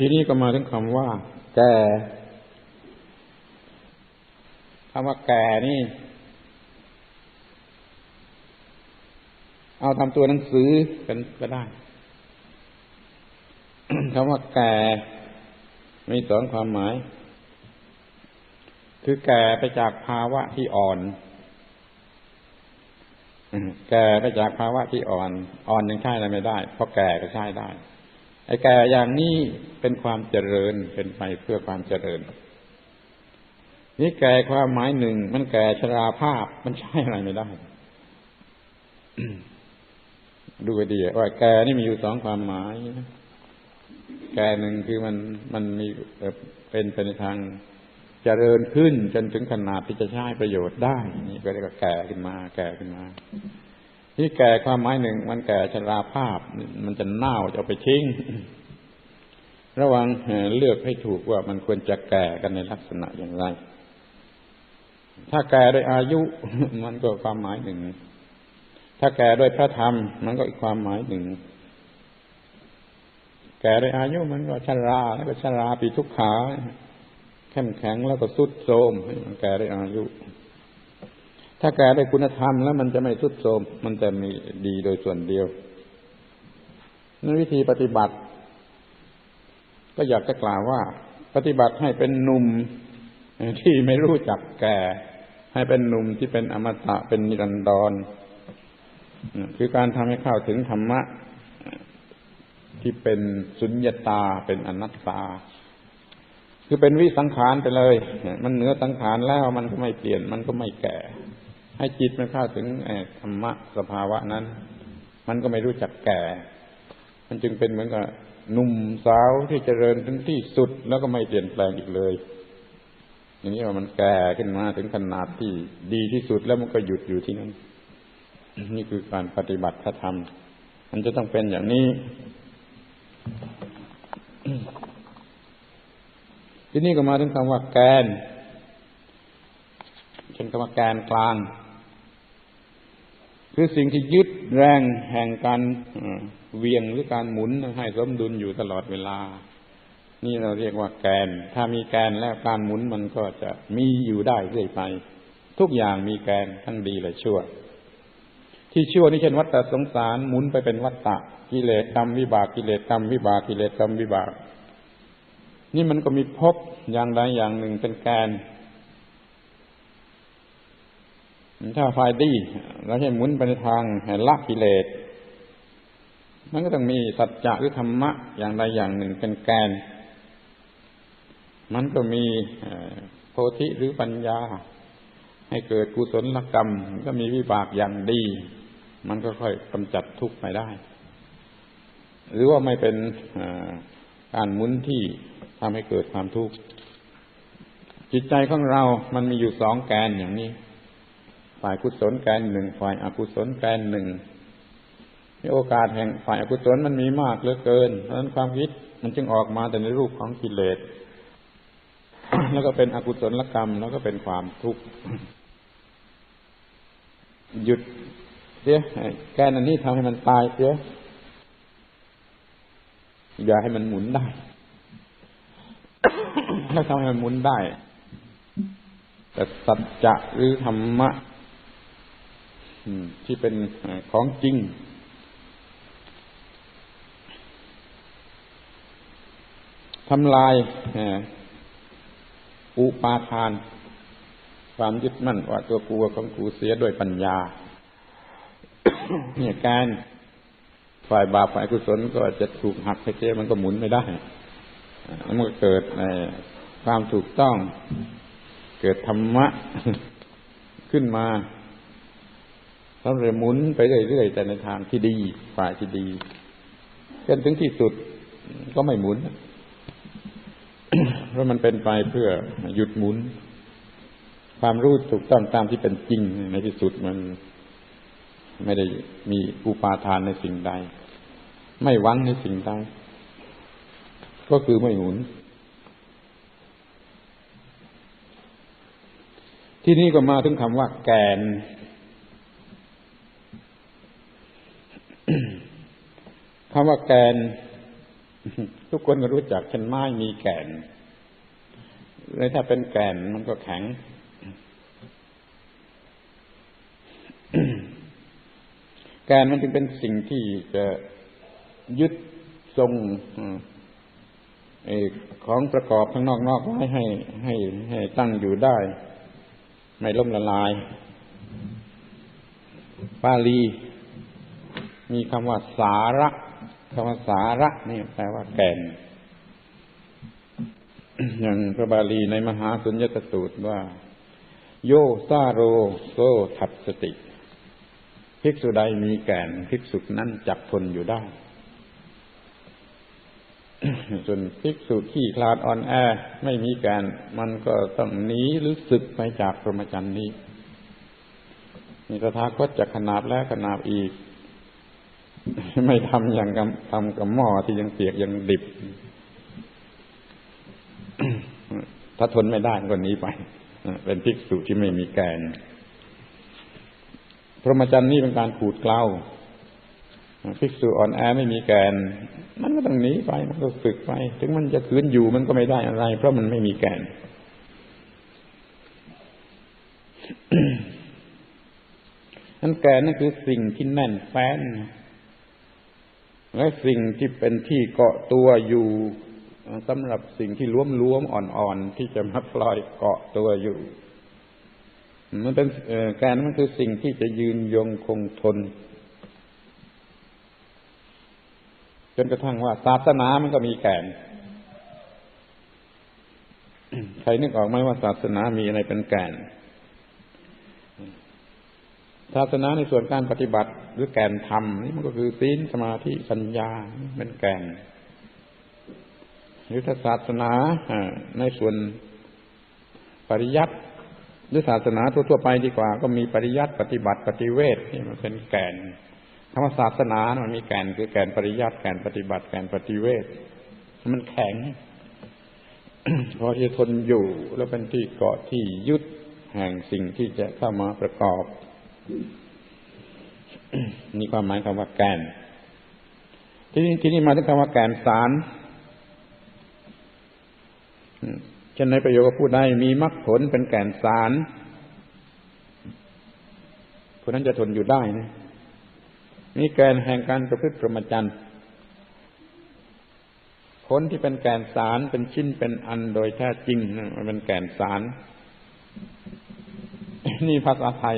ทีนี้ก็มาถึงคำว่า แก่คำว่าแก่นี่ เอาทำตัวหนังสือกันก็ได้คำว่าแก่มีสองความหมาย คือแก่ไปจากภาวะที่อ่อน แก่ไปจากภาวะที่อ่อน อ่อนยังใช้อะไรไม่ได้ เพราะแก่ก็ใช้ได้ ไอ้แก่อย่างนี้เป็นความเจริญเป็นไปเพื่อความเจริญ นี่แก่ความหมายหนึ่ง มันแก่ชราภาพมันใช้อะไรไม่ได้ดูไปดีว่าแก่นี่มีอยู่สองความหมายแก่หนึ่งคือมันมันมีเป็นไปในทางเจริญขึ้นจนถึงขนาดที่จะใช้ประโยชน์ได้ นี่ก็เรียกว่าแก่ขึ้นมา แก่ขึ้นมา ที่แก่ความหมายหนึ่ง มันแก่ชราภาพ มันจะเน่าจะเอาไปทิ้ง ระวังเลือกให้ถูกว่ามันควรจะแก่กันในลักษณะอย่างไร ถ้าแก่ด้วยอายุ มันก็ความหมายหนึ่ง ถ้าแก่ด้วยพระธรรม มันก็อีกความหมายหนึ่ง แก่ด้วยอายุมันก็ชรา แล้วก็ชราปีทุกขา เข้มแข็งแล้วก็สุดโทมมันแก่ด้อายุ ถ้าแก่ได้คุณธรรมแล้วมันจะไม่สุดโทรมมันจะมีดีโดยส่วนเดียวนั่นวิธีปฏิบัติ ก็อยากจะกล่าวว่า ปฏิบัติให้เป็นหนุ่มที่ไม่รู้จักแก่ ให้เป็นหนุ่มที่เป็นอมตะเป็นนิรันดรคือการทำให้เข้าถึงธรรมะ ที่เป็นสุญญตาเป็นอนัตตา คือเป็นวิสังขารไปเลย มันเหนือสังขารแล้วมันก็ไม่เปลี่ยน มันก็ไม่แก่ ให้จิตมันเข้าถึงธรรมะสภาวะนั้น มันก็ไม่รู้จักแก่ มันจึงเป็นเหมือนกับหนุ่มสาวที่เจริญถึงที่สุดแล้วก็ไม่เปลี่ยนแปลงอีกเลย อย่างนี้ว่ามันแก่ขึ้นมาถึงขนาดที่ดีที่สุดแล้วมันก็หยุดอยู่ที่นั้น นี่คือการปฏิบัติพระธรรม มันจะต้องเป็นอย่างนี้ ที่นี่ก็มาถึงคำว่าแกนเป็นคำว่าแกนกลาง คือสิ่งที่ยึดแรงแห่งการเวียงหรือการหมุนให้สมดุลอยู่ตลอดเวลา นี่เราเรียกว่าแกน ถ้ามีแกนแล้วการหมุนมันก็จะมีอยู่ได้เรื่อยไป ทุกอย่างมีแกนทั้งดีและชั่ว ที่ชั่วนี่เช่นวัฏฏสงสารหมุนไปเป็นวัฏฏะกิเลสกรรมวิบากกิเลสกรรมวิบากกิเลสกรรมวิบาก นี่มันก็มีพบอย่างใดอย่างหนึ่งเป็นแกน ถ้าไฟดีเราให้หมุนไปในทางแห่งละกิเลสมันก็ต้องมีสัจจะหรือธรรมะอย่างใดอย่างหนึ่งเป็นแกน มันก็มีโพธิหรือปัญญา ให้เกิดกุศลกรรม ก็มีวิบากอย่างดี มันก็ค่อยกำจัดทุกข์ไปได้ หรือว่าไม่เป็นการมุนที่ทำให้เกิดความทุกข์จิตใจของเรามันมีอยู่สองแกนอย่างนี้ ฝ่ายกุศลแกนหนึ่งฝ่ายอกุศลแกนหนึ่งมีโอกาสแห่งฝ่ายอกุศลมันมีมากเหลือเกินเพราะฉะนั้นความคิดมันจึงออกมาแต่ในรูปของกิเลสแล้วก็เป็นอกุศลกรรม แล้วก็เป็นความทุกข์หยุดเสียแกนอันนี้ทำให้มันตายเสียอย่าให้มันหมุนได้ถ้าทำให้มันหมุนได้ แต่สัจจะหรือธรรมะ ที่เป็นของจริง ทำลายอุปาทาน ความยึดมั่นว่าตัวกูของกูเสียด้วยปัญญาเนี่ยการฝ่ายบาปฝ่ายกุศลก็จะถูกหักไปเจมันก็หมุนไม่ได้มันเกิดความถูกต้อง เกิดธรรมะขึ้นมา เราเลยหมุนไปเรื่อยๆแต่ในทางที่ดีฝ่ายที่ดีจนถึงที่สุดก็ไม่หมุน เพราะมันเป็นไปเพื่อหยุดหมุน ความรู้ถูกต้องตามที่เป็นจริงในที่สุดมันไม่ได้มีอุปาทานในสิ่งใด ไม่หวังในสิ่งใด ก็คือไม่หมุน ที่นี่ก็มาถึงคำว่าแกน คำว่าแกน ทุกคนก็รู้จักเช่นไม้มีแกนเลยถ้าเป็นแกนมันก็แข็ง แกนมันจึงเป็นสิ่งที่จะยึดทรงของประกอบข้างนอกนอกไว้ให้ให้ให้ตั้งอยู่ได้ ไม่ล่มละลาย ปาลี มีคำว่าสาระคำว่าสาระนี่แปลว่าแก่น อย่างพระบาลีในมหาสุญญตสูตรว่า โยซาโรโซทับสติ ภิกษุใดมีแก่น ภิกษุนั้นจับทนอยู่ได้ส่วนภิกษุขี้คลาดอ่อนแอไม่มีแกน มันก็ต้องหนีหรือสึกไปจากพรหมจรรย์นี้ มีตถาคตจะขนาบแล้วขนาบอีก ไม่ทำอย่างกับทำกับหม้อที่ยังเปียกยังดิบ ถ้าทนไม่ได้ก็หนีไปเป็นภิกษุที่ไม่มีแกนพรหมจรรย์นี้เป็นการขูดเกล้าภิกษุอ่อนแอไม่มีแกน มันก็ต้องหนีไปมันก็ฝึกไป ถึงมันจะคืนอยู่มันก็ไม่ได้อะไร เพราะมันไม่มีแกนนั่นแกนนั่นคือสิ่งที่แน่นแฟ้น และสิ่งที่เป็นที่เกาะตัวอยู่สำหรับสิ่งที่ล้วมล้วมอ่อนๆที่จะมาพลอยเกาะตัวอยู่ มันเป็นแกนมันคือสิ่งที่จะยืนยงคงทนจนกระทั่งว่าศาสนามันก็มีแก่นใครนึกออกไหมว่าศาสนามีอะไรเป็นแก่น ศาสนาในส่วนการปฏิบัติหรือแก่นธรรมนี่มันก็คือศีลสมาธิปัญญาเป็นแก่นหรือถ้าศาสนาในส่วนปริยัติหรือศาสนาทั่วๆไปดีกว่า ก็มีปริยัติปฏิบัติปฏิเวทนี่มันเป็นแก่นคำว่าศาสนามันมีแก่นคือแก่นปริยัติแก่นปฏิบัติแก่นปฏิเวทมันแข็งพอจะทนอยู่แล้วเป็นที่เกาะที่ยึดแห่งสิ่งที่จะเข้ามาประกอบ นี่ความหมายคำว่าแกนที่นี้ที่นี้มาถึงคำว่าแกนสารเช่นในประโยคพูดได้มีมรรคผลเป็นแกนสารคนนั้นจะทนอยู่ได้นะนี่แกนแห่งการประพฤติพรหมจรรย์ผลที่เป็นแกนสารเป็นชิ้นเป็นอันโดยแท้จริงมันเป็นแกนสาร นี่ภาษาไทย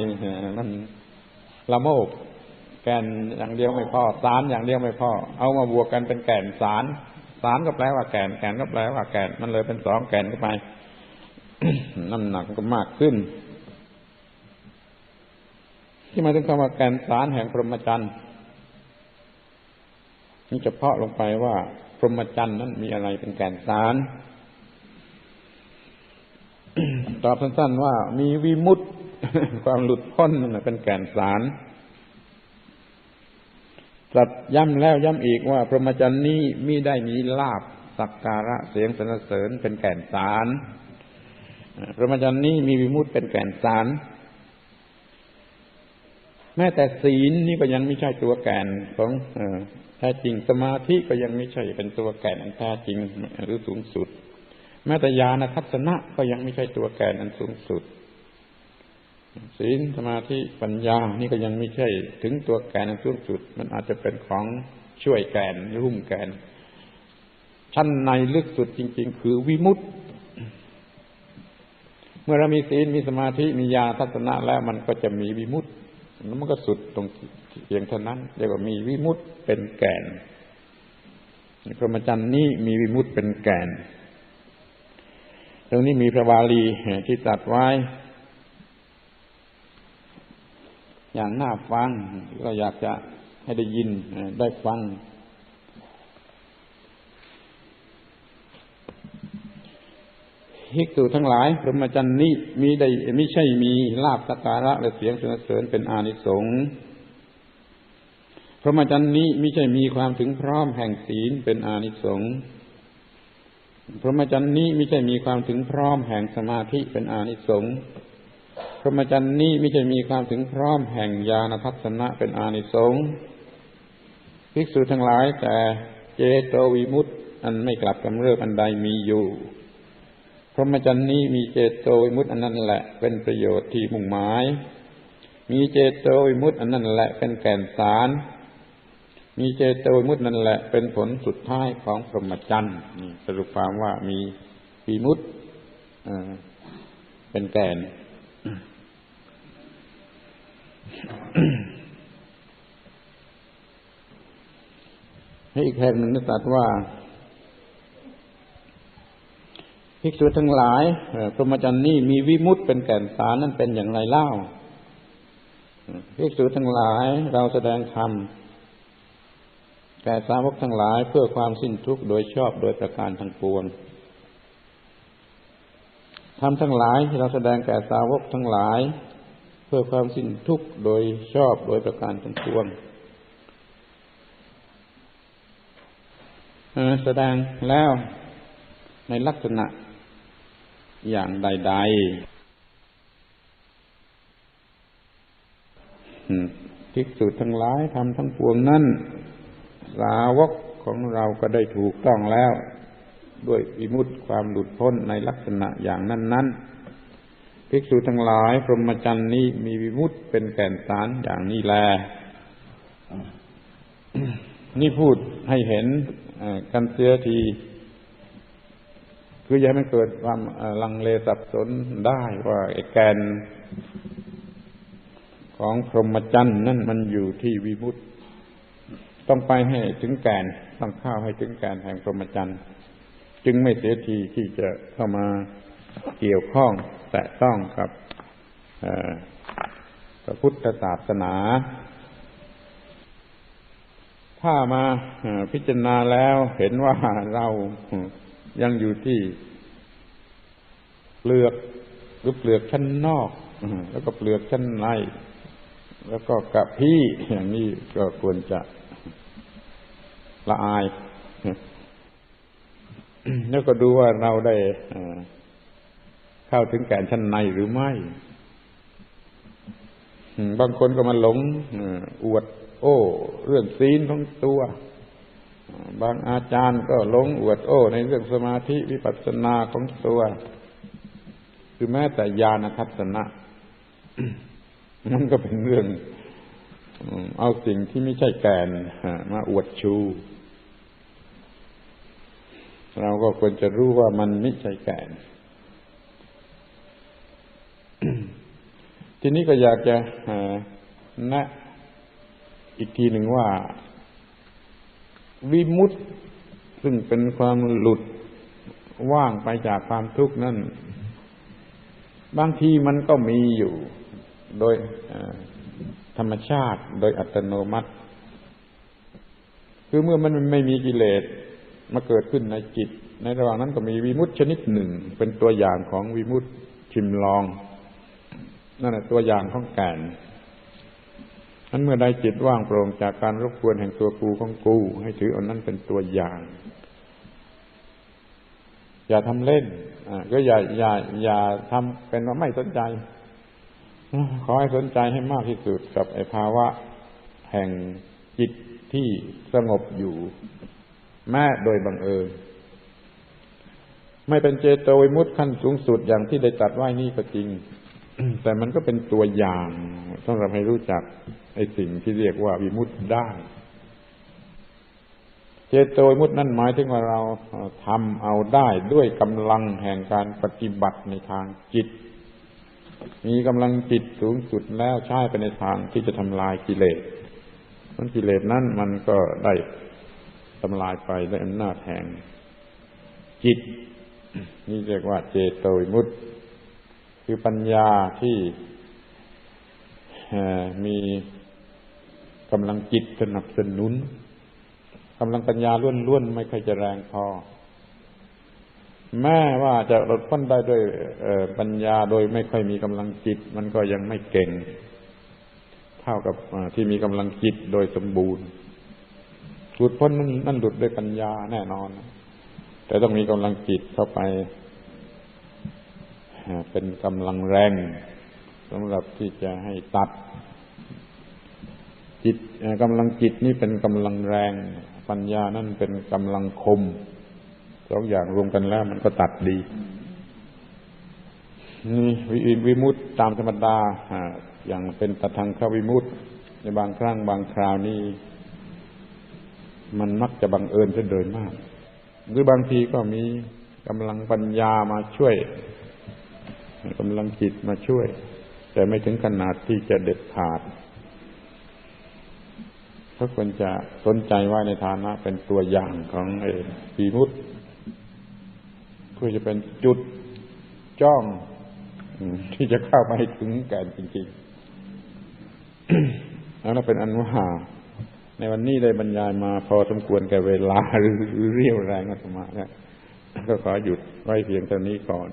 มันละโมบแกนอย่างเดียวไม่พอสารอย่างเดียวไม่พอเอามาบวกกันเป็นแกนสารสารก็แปลว่าแกนแกนก็แปลว่าแกนมันเลยเป็นสองแกนเข้าไปน้ำหนักก็มากขึ้น ที่มาถึงคำว่าแกนสารแห่งพรหมจรรย์นี่เฉพาะลงไปว่า พรหมจรรย์นั้นมีอะไรเป็นแก่นสารตอบสั้นๆว่ามีวิมุตต ความหลุดพ้นนั่นเป็นแก่นสารตรัสย้ำแล้วย้ำอีกว่า พรหมจรรย์นี้มิได้มีลาบสักการะเสียงสรรเสริญเป็นแก่นสารพรหมจรรย์นี้มีวิมุตเป็นแก่นสาร แม้แต่ศีลนี่ก็ยังไม่ใช่ตัวแก่นของแท้จริงสมาธิก็ยังไม่ใช่เป็นตัวแก่นอันแท้จริงหรือสูงสุด แม้แต่ญาณทัศนะก็ยังไม่ใช่ตัวแก่นอันสูงสุด ศีลสมาธิปัญญา นี่ก็ยังไม่ใช่ถึงตัวแกนอันสูงสุด มันอาจจะเป็นของช่วยแกนรุ่มแกน ชั้นในลึกสุดจริง ๆ คือวิมุตติ เมื่อเรามีศีลมีสมาธิมีญาทัศนะแล้วมันก็จะมีวิมุตติแล้วมันก็สุดตรงเพียงเท่านั้นเรียกว่ามีวิมุตต์เป็นแกนพระมจรรย์นี้มีวิมุตต์เป็นแกนตรงนี้มีพระบาลีที่ตัดไว้ อย่างน่าฟัง ก็อยากจะให้ได้ยินได้ฟังภิกษุทั้งหลายพรหมจรรย์นี้มีได้ไม่ใช่มีลาบสการะและเสียงสรรเสริญเป็นอานิสงส์พรหมจรรย์นี้ไม่ใช่มีความถึงพร้อมแห่งศีลเป็นอานิสงส์พรหมจรรย์นี้ไม่ใช่มีความถึงพร้อมแห่งสมาธิเป็นอานิสงส์ รหมจรรย์นี้ไม่ใช่มีความถึงพร้อมแห่งญาณทัศนะเป็นอานิสงส์ภิกษุทั้งหลายแต่เจโตวิมุตติอันไม่กลับกำเริบอันใดมีอยู่ พรหมจรรย์นี้มีเจโตวิมุตติอันนั้นแหละเป็นประโยชน์ที่มุ่งหมาย มีเจโตวิมุตติอันนั้นแหละเป็นแก่นสาร มีเจโตวิมุตตินั่นแหละเป็นผลสุดท้ายของพรหมจรรย์นี่สรุปความว่ามีวิมุตติเป็นแก่น อีกแห่งหนึ่งนึกตัดว่าภิกษุทั้งหลายพรหมจรรย์นี่มีวิมุตเป็นแก่นสารนั่นเป็นอย่างไรเล่าภิกษุทั้งหลายเราแสดงธรรมแก่สาวกทั้งหลายเพื่อความสิ้นทุกข์โดยชอบโดยประการทั้งปวงธรรมทั้งหลายที่เราแสดงแก่สาวกทั้งหลาย เพื่อความสิ้นทุกข์โดยชอบโดยประการทั้งปวงแสดงแล้วในลักษณะอย่างใดๆภิกษุทั้งหลายทำทั้งปวงนั้น สาวกของเราก็ได้ถูกต้องแล้ว ด้วยอิมุตความหลุดพ้นในลักษณะอย่างนั้น ๆ ภิกษุทั้งหลาย พรหมจรรย์นี้มีวิมุตเป็นแก่นสารอย่างนี้แล นี่พูดให้เห็นกันเสียที คืออย่าให้เกิดความลังเลสับสนได้ว่าแกนของพรหมจรรย์นั่นมันอยู่ที่วิมุตติต้องไปให้ถึงแกนต้องเข้าให้ถึงแกนแห่งพรหมจรรย์ จึงไม่เสียทีที่จะเข้ามา เกี่ยวข้องแตะต้องกับพระพุทธศาสนา ถ้ามาพิจารณาแล้วเห็นว่าเรายังอยู่ที่เปลือกหรือเปลือกชั้นนอกแล้วก็เปลือกชั้นใน แล้วก็กระพี่อย่างนี้ก็ควรจะละอาย แล้วก็ดูว่าเราได้ เข้าถึงแก่นชั้นในหรือไม่บางคนก็มาหลงอวด โอ้ เรื่องศีลของตัว บางอาจารย์ก็หลงอวดโอ้ ในเรื่องสมาธิวิปัสสนาของตัว คือแม้แต่ญาณทัศนะมันก็เป็นเรื่องเอาสิ่งที่ไม่ใช่แกนมาอวดชู เราก็ควรจะรู้ว่ามันไม่ใช่แกน ทีนี้ก็อยากจะแนะอีกทีหนึ่งว่า วิมุตซึ่งเป็นความหลุดว่างไปจากความทุกข์นั่น บางทีมันก็มีอยู่ โดยธรรมชาติโดยอัตโนมัติ คือเมื่อมันไม่มีกิเลสมาเกิดขึ้นในจิต ในระหว่างนั้นก็มีวิมุตชนิดหนึ่ง เป็นตัวอย่างของวิมุตชิมลอง นั่นแหละตัวอย่างของแก่นนั้นเมื่อใดจิตว่างโปร่งจากการรบกวนแห่งตัวกูของกู ให้ถืออันนั้นเป็นตัวอย่าง อย่าทำเล่นก็อย่าอย่า อย่าทำเป็นว่าไม่สนใจ ขอให้สนใจให้มากที่สุดกับไอภาวะ แห่งจิตที่สงบอยู่ แม้โดยบังเอิญไม่เป็นเจโตวิมุตขั้นสูงสุดอย่างที่ได้ตัดไว้นี่ก็จริง แต่มันก็เป็นตัวอย่างสำหรับให้รู้จักไอ้สิ่งที่เรียกว่าวิมุตได้ เจโตวิมุตนั่นหมายถึงว่าเราทำเอาได้ด้วยกำลังแห่งการปฏิบัติในทางจิต มีกำลังจิตสูงสุดแล้วใช้ไปในทางที่จะทำลายกิเลสมันกิเลสนั้นมันก็ได้ทำลายไปด้วยอำนาจแห่งจิต นี่เรียกว่าเจโตวิมุตต คือปัญญาที่มีกำลังจิตสนับสนุนกำลังปัญญาล้วนๆไม่เคยจะแรงพอ แม้ว่าจะลดพ้นได้ด้วยปัญญาโดยไม่ค่อยมีกำลังจิต มันก็ยังไม่เก่ง เท่ากับที่มีกำลังจิตโดยสมบูรณ์หลุดพ้นนั้นนั่นหลุดด้วยปัญญาแน่นอน แต่ต้องมีกำลังจิตเข้าไป เป็นกำลังแรงสำหรับที่จะให้ตัด จิตกำลังจิตนี่เป็นกำลังแรง ปัญญานั่นเป็นกำลังคมสองอย่างรวมกันแล้วมันก็ตัดดีนี่วิวิมุตตตามธรรมดาอย่างเป็นตทางขาวิมุตตในบางครั้งบางคราวนี่มันมักจะบังเอิญเสียโดยมาก หรือบางทีก็มีกำลังปัญญามาช่วยำลังจิตมาช่วย แต่ไม่ถึงขนาดที่จะเด็ดขาดเขาควรจะสนใจว่าในฐานะเป็นตัวอย่างของไอ้ปีมุตเพื่อจะเป็นจุดจ้องที่จะเข้าไปถึงแก่นจริงๆแล้วเป็นอันว่าในวันนี้ได้บรรยายมาพอสมควรแก่เวลาหรือเรียวแรงอาตมาแล้วก็ขอหยุดไว้เพียงเท่านี้ก่อน